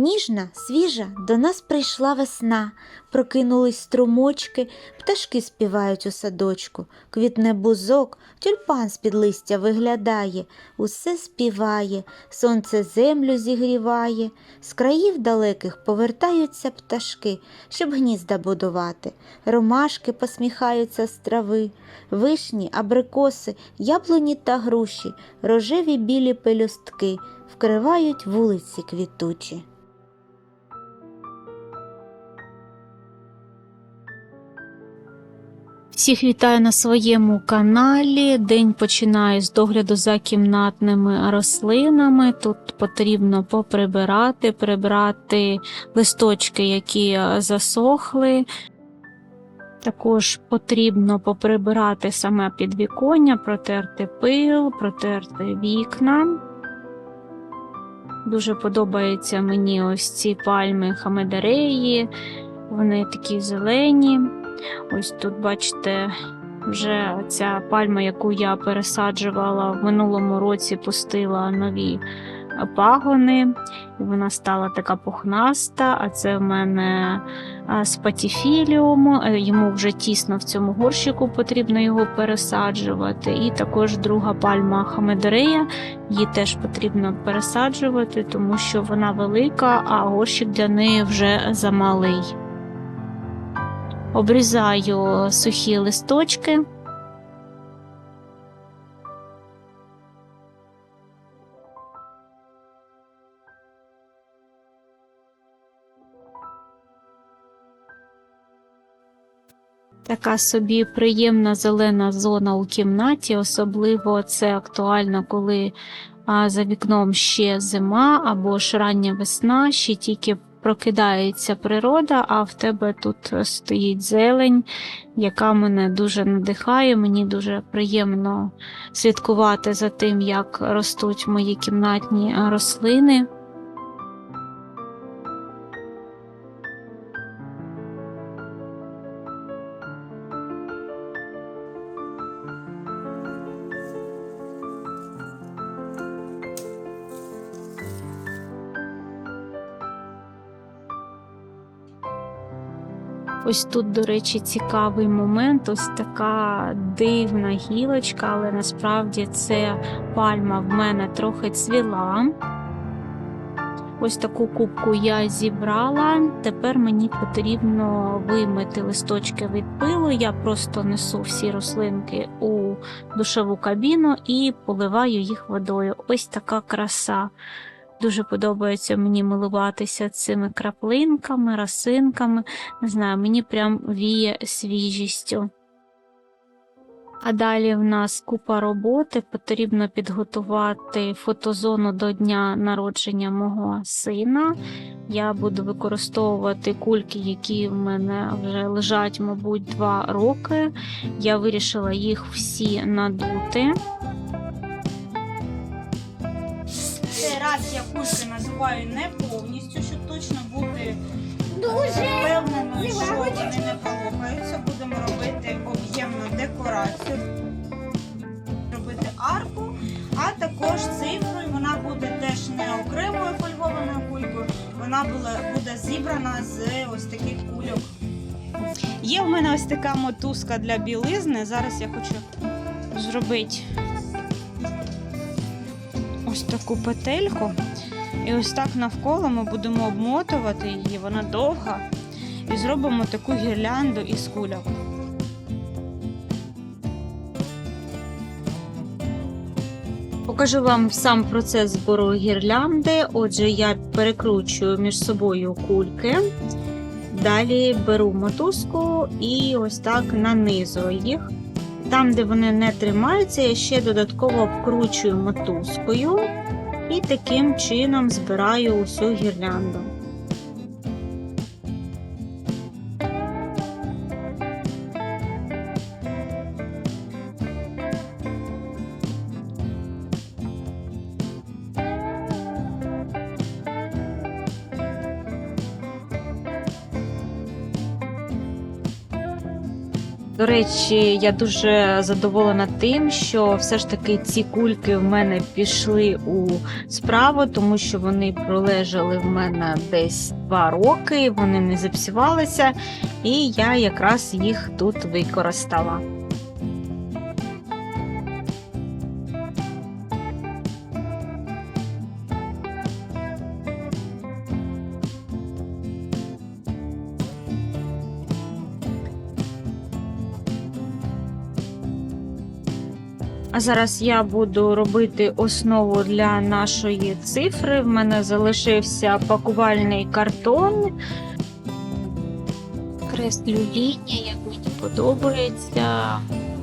Ніжна, свіжа, до нас прийшла весна, прокинулись струмочки, пташки співають у садочку, квітне бузок, тюльпан з-під листя виглядає, усе співає, сонце землю зігріває, з країв далеких повертаються пташки, щоб гнізда будувати, ромашки посміхаються з трави, вишні, абрикоси, яблуні та груші, рожеві білі пелюстки вкривають вулиці квітучі. Всіх вітаю на своєму каналі. День починаю з догляду за кімнатними рослинами. Тут потрібно поприбирати, прибрати листочки, які засохли. Також потрібно поприбирати саме підвіконня, протерти пил, протерти вікна. Дуже подобаються мені ось ці пальми хамедереї. Вони такі зелені. Ось тут, бачите, вже ця пальма, яку я пересаджувала в минулому році, пустила нові пагони, і вона стала така пухнаста. А це в мене спатіфіліум. Е, Йому вже тісно в цьому горщику потрібно його пересаджувати. І також друга пальма хамедерея, її теж потрібно пересаджувати, тому що вона велика, а горщик для неї вже замалий. Обрізаю сухі листочки. Така собі приємна зелена зона у кімнаті, особливо це актуально, коли за вікном ще зима або ж рання весна, ще тільки прокидається природа, а в тебе тут стоїть зелень, яка мене дуже надихає. Мені дуже приємно слідкувати за тим, як ростуть мої кімнатні рослини. Ось тут, до речі, цікавий момент. Ось така дивна гілочка, але насправді це пальма в мене трохи цвіла. Ось таку кубку я зібрала. Тепер мені потрібно вимити листочки від пилу. Я просто несу всі рослинки у душову кабіну і поливаю їх водою. Ось така краса. Дуже подобається мені милуватися цими краплинками, росинками. Не знаю, мені прям віє свіжістю. А далі в нас купа роботи. Потрібно підготувати фотозону до дня народження мого сина. Я буду використовувати кульки, які в мене вже лежать, мабуть, два роки. Я вирішила їх всі надути. Цей раз я кульки називаю не повністю, щоб точно бути впевненою, що вони не полопаються. Будемо робити об'ємну декорацію, робити арку, а також цифру. Вона буде теж не окремою фольгованою кулькою, вона буде зібрана з ось таких кульок. Є в мене ось така мотузка для білизни. Зараз я хочу зробити ось таку петельку. І ось так навколо ми будемо обмотувати її, вона довга. І зробимо таку гірлянду із кульок. Покажу вам сам процес збору гірлянди. Отже, я перекручую між собою кульки. Далі беру мотузку і ось так нанизую їх. Там, де вони не тримаються, я ще додатково обкручую мотузкою і таким чином збираю усю гірлянду. Речі, я дуже задоволена тим, що все ж таки ці кульки в мене пішли у справу, тому що вони пролежали в мене десь два роки, вони не запсувалися, і я якраз їх тут використала. А зараз я буду робити основу для нашої цифри. В мене залишився пакувальний картон. Креслю лінію, як мені подобається.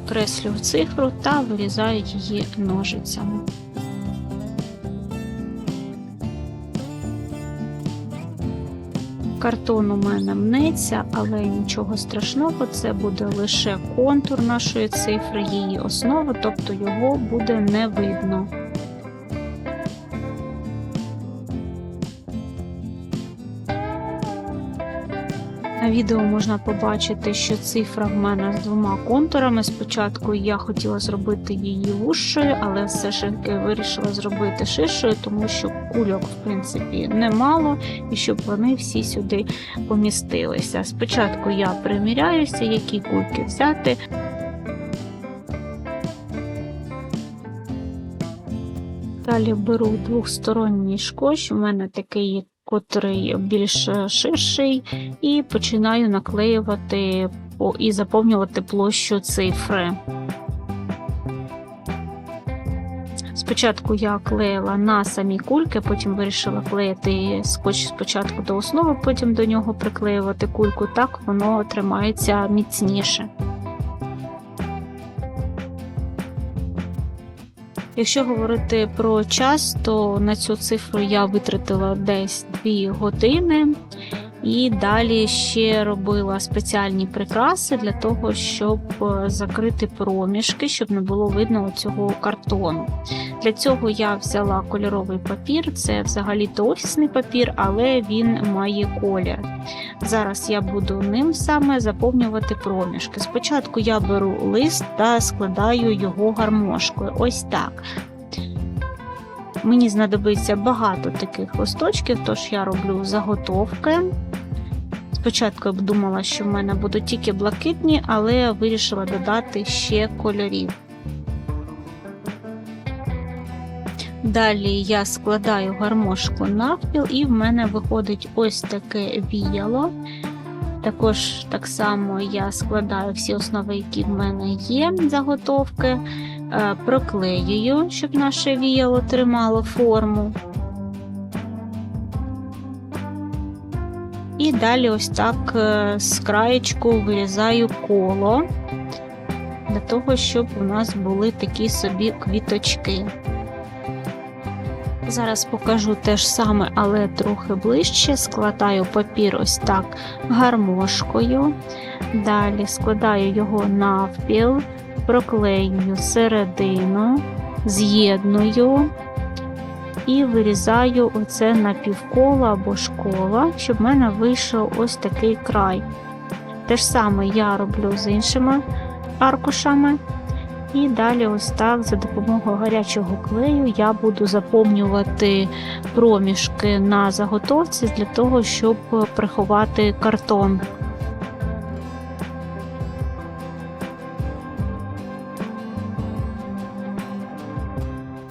Креслю цифру та вирізаю її ножицями. Картон у мене мнеться, але нічого страшного, це буде лише контур нашої цифри, її основи, тобто його буде не видно. На відео можна побачити, що цифра в мене з двома контурами. Спочатку я хотіла зробити її вужчою, але все ж таки вирішила зробити ширшою, тому що кульок, в принципі, немало, і щоб вони всі сюди помістилися. Спочатку я приміряюся, які кульки взяти. Далі беру двохсторонній скотч, у мене такий, котрий більш ширший, і починаю наклеювати і заповнювати площу цифри. Спочатку я клеїла на самі кульки, потім вирішила клеїти скотч спочатку до основи, потім до нього приклеювати кульку, так воно тримається міцніше. Якщо говорити про час, то на цю цифру я витратила десь 2 години. І далі ще робила спеціальні прикраси для того, щоб е, закрити проміжки, щоб не було видно цього картону. Для цього я взяла кольоровий папір, це взагалі-то офісний папір, але він має колір. Зараз я буду ним саме заповнювати проміжки. Спочатку я беру лист та складаю його гармошкою. Ось так. Мені знадобиться багато таких листочків, тож я роблю заготовки. Спочатку я б думала, що в мене будуть тільки блакитні, але вирішила додати ще кольорів. Далі я складаю гармошку навпіл, і в мене виходить ось таке віяло. Також так само я складаю всі основи, які в мене є, заготовки, е, проклеюю, щоб наше віяло тримало форму. І далі ось так е, з краєчку вирізаю коло для того, щоб у нас були такі собі квіточки. Зараз покажу те ж саме, але трохи ближче. Складаю папір ось так гармошкою. Далі складаю його навпіл, проклеюю середину, з'єдную і вирізаю оце напівколо або школа, щоб в мене вийшов ось такий край. Те ж саме я роблю з іншими аркушами. І далі, ось так, за допомогою гарячого клею, я буду заповнювати проміжки на заготовці для того, щоб приховати картон.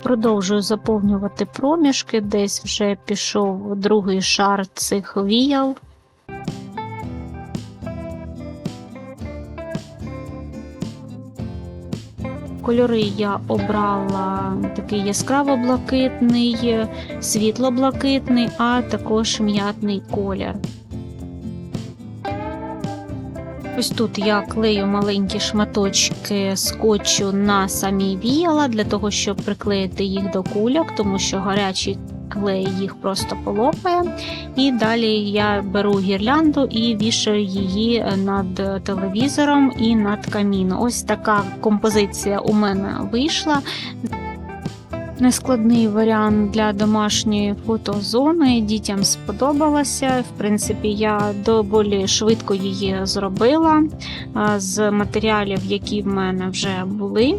Продовжую заповнювати проміжки, десь вже пішов другий шар цих віял. Кольори я обрала такий яскраво-блакитний, світло-блакитний, а також м'ятний колір. Ось тут я клею маленькі шматочки скотчу на самі віяла для того, щоб приклеїти їх до кульок, тому що гарячий клей їх просто полопає. І далі я беру гірлянду і вішаю її над телевізором і над каміном. Ось така композиція у мене вийшла. Нескладний варіант для домашньої фотозони. Дітям сподобалося. В принципі, я доволі швидко її зробила з матеріалів, які в мене вже були.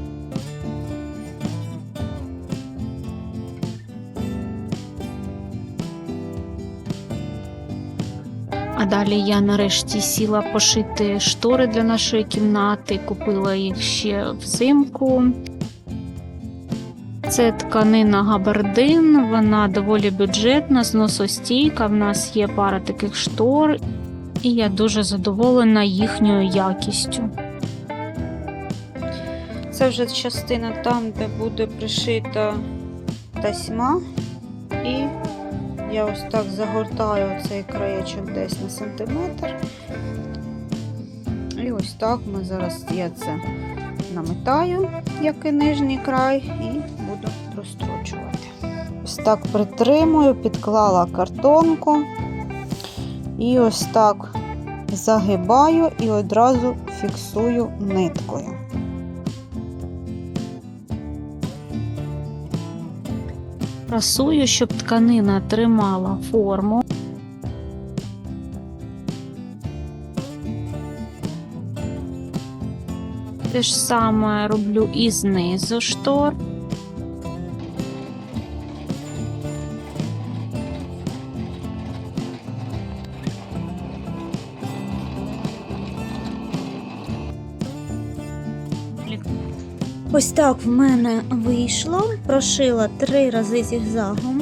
Далі я нарешті сіла пошити штори для нашої кімнати, купила їх ще взимку. Це тканина габардин, вона доволі бюджетна, зносостійка. В нас є пара таких штор, і я дуже задоволена їхньою якістю. Це вже частина там, де буде пришита тасьма. І я ось так загортаю цей краєчок десь на сантиметр. І ось так ми зараз я це наметаю, як і нижній край, і буду розстрочувати. Ось так притримую, підклала картонку. І ось так загибаю і одразу фіксую ниткою. Прасую, щоб тканина тримала форму. Те ж саме роблю і знизу штор. Ось так в мене вийшло. Прошила три рази зігзагом.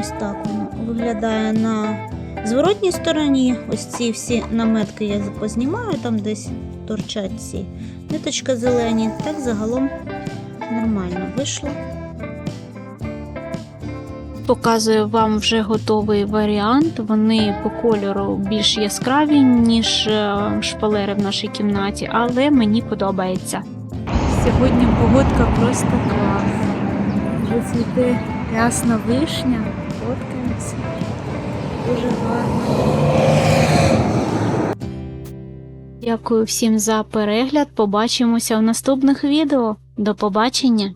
Ось так воно виглядає на зворотній стороні. Ось ці всі наметки я познімаю, там десь торчать ці ниточки зелені. Так загалом нормально вийшло. Показую вам вже готовий варіант. Вони по кольору більш яскраві, ніж е, шпалери в нашій кімнаті, але мені подобається. Сьогодні погодка просто класна. Вже цвіте ясна вишня, фоткаємося. Дуже гарно. Дякую всім за перегляд. Побачимося в наступних відео. До побачення!